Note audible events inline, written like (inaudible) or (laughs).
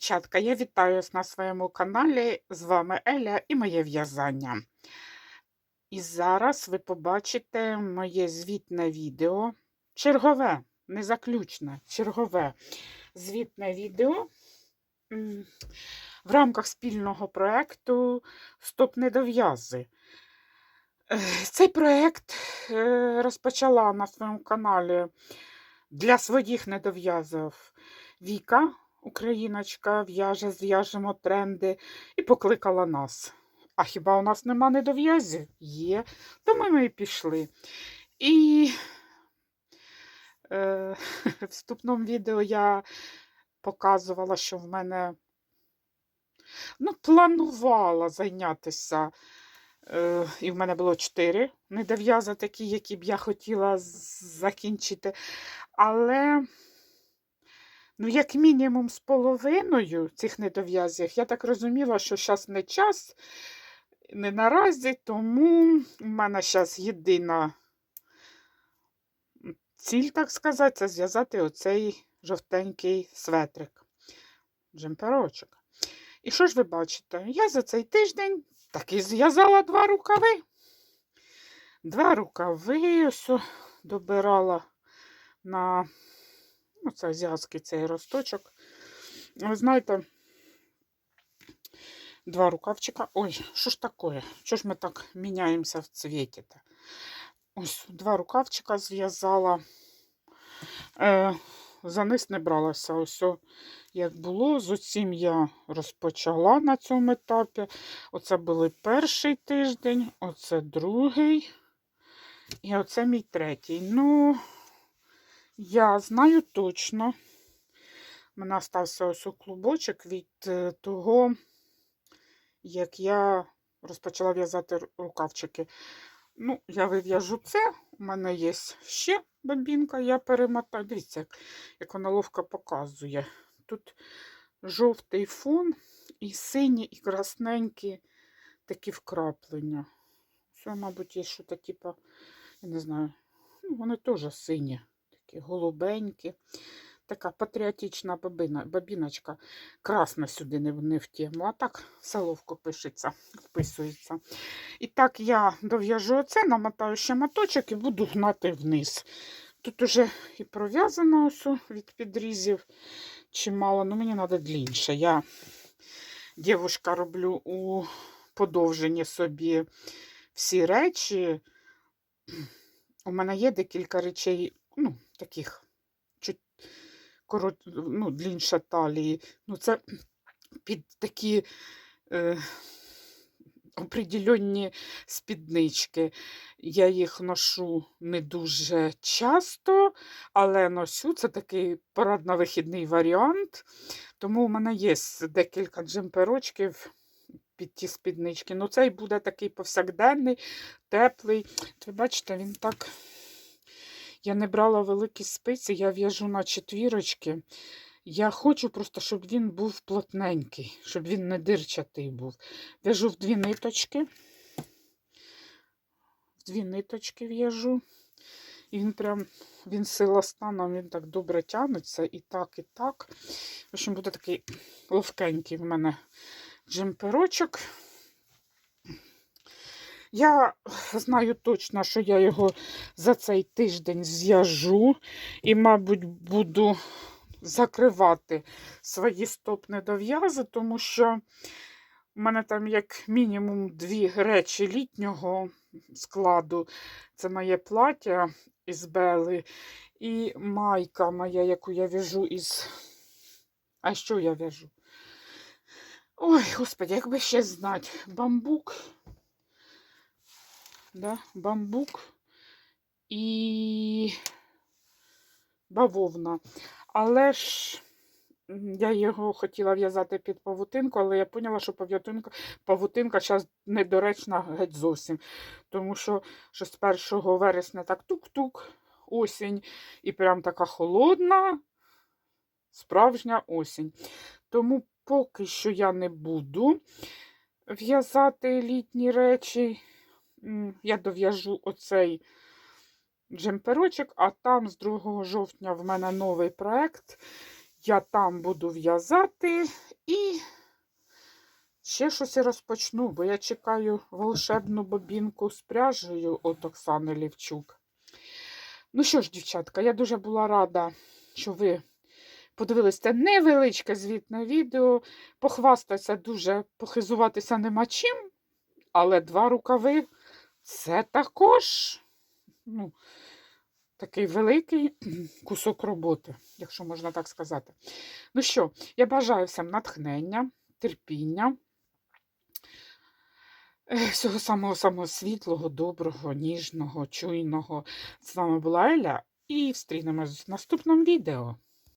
Дівчатка, я вітаю на своєму каналі. З вами Еля і моє в'язання. І зараз ви побачите моє звітне відео. Чергове, не заключне, чергове звітне відео в рамках спільного проєкту Стоп недов'язи. Цей проєкт е, розпочала на своєму каналі для своїх недов'язів Віка, україночка, в'яже, зв'яжемо тренди і покликала нас. А хіба у нас нема недов'язів? Є. Тому ми і пішли. І е, (laughs) вступному відео я показувала, що в мене ну, планувала зайнятися. Е, і в мене було чотири недов'язи такі, які б я хотіла закінчити. Але, ну, як мінімум, з половиною цих недов'язів, я так розуміла, що зараз не час, не наразі, тому в мене зараз єдина ціль, так сказати, це зв'язати оцей жовтенький светрик, джемперочок. І що ж ви бачите? Я за цей тиждень таки зв'язала два рукави. Два рукави добирала на ну, це азіатський цей росточок. Ви знаєте, два рукавчика. Ой, що ж таке? Що ж ми так міняємося в цвіті? -то? Ось два рукавчика зв'язала. Е, за низ не бралася. Ось як було. З усім я розпочала на цьому етапі. Оце були перший тиждень, оце другий. І оце мій третій. Ну, я знаю точно. У мене стався ось у клубочок від е, того, як я розпочала в'язати рукавчики. Ну, я вив'яжу це. У мене є ще бобінка, я перемотаю. Дивіться, як, як вона ловко показує. Тут жовтий фон і сині, і красненькі такі вкраплення. Це, мабуть, є що то, типа, я не знаю, ну, вони теж сині, такі голубенькі. Така патріотична бабина, бабіночка. Красна сюди не, не в тему, а так соловко пишеться, вписується. І так я дов'яжу оце, намотаю ще моточок і буду гнати вниз. Тут уже і пров'язано ось від підрізів чимало, ну мені треба длінше. Я, дівушка, роблю у подовженні собі всі речі. У мене є декілька речей, ну, таких чуть корот, ну, длінша талії. Ну, це під такі е, определенні спіднички. Я їх ношу не дуже часто, але ношу це такий парадно-вихідний варіант. Тому у мене є декілька джемперочків під ті спіднички. Ну, цей буде такий повсякденний, теплий. Ви бачите, він так. Я не брала великі спиці, я в'яжу на четвірочки. Я хочу просто, щоб він був плотненький, щоб він не дирчатий був. В'яжу в дві ниточки. В дві ниточки в'яжу. І він прям, він сила станом, він так добре тягнеться. І так, і так. В общем, буде такий ловкенький в мене джемперочок. Я знаю точно, що я його за цей тиждень зв'яжу і, мабуть, буду закривати свої стоп-недов'язи, тому що в мене там як мінімум дві речі літнього складу. Це моє плаття із Бели і майка моя, яку я в'яжу із. А що я в'яжу? Ой, господи, як би ще знати. Бамбук. Да? Бамбук і бавовна. Але ж я його хотіла в'язати під павутинку, але я поняла, що павутинка, павутинка зараз недоречна геть зовсім. Тому що, що з 1 вересня так тук-тук, осінь, і прям така холодна, справжня осінь. Тому поки що я не буду в'язати літні речі. Я дов'яжу оцей джемперочок, а там з 2 жовтня в мене новий проект. я там буду в'язати і ще щось я розпочну, бо я чекаю волшебну бобінку з пряжею от Оксани Лівчук. Ну що ж, дівчатка, я дуже була рада, що ви подивились це невеличке звітне відео. Похвастатися дуже, похизуватися нема чим, але два рукави це також ну, такий великий (clears throat) кусок роботи, якщо можна так сказати. Ну що, я бажаю всім натхнення, терпіння, е, всього самого самого світлого, доброго, ніжного, чуйного. З вами була Еля і зустрінемось в наступному відео.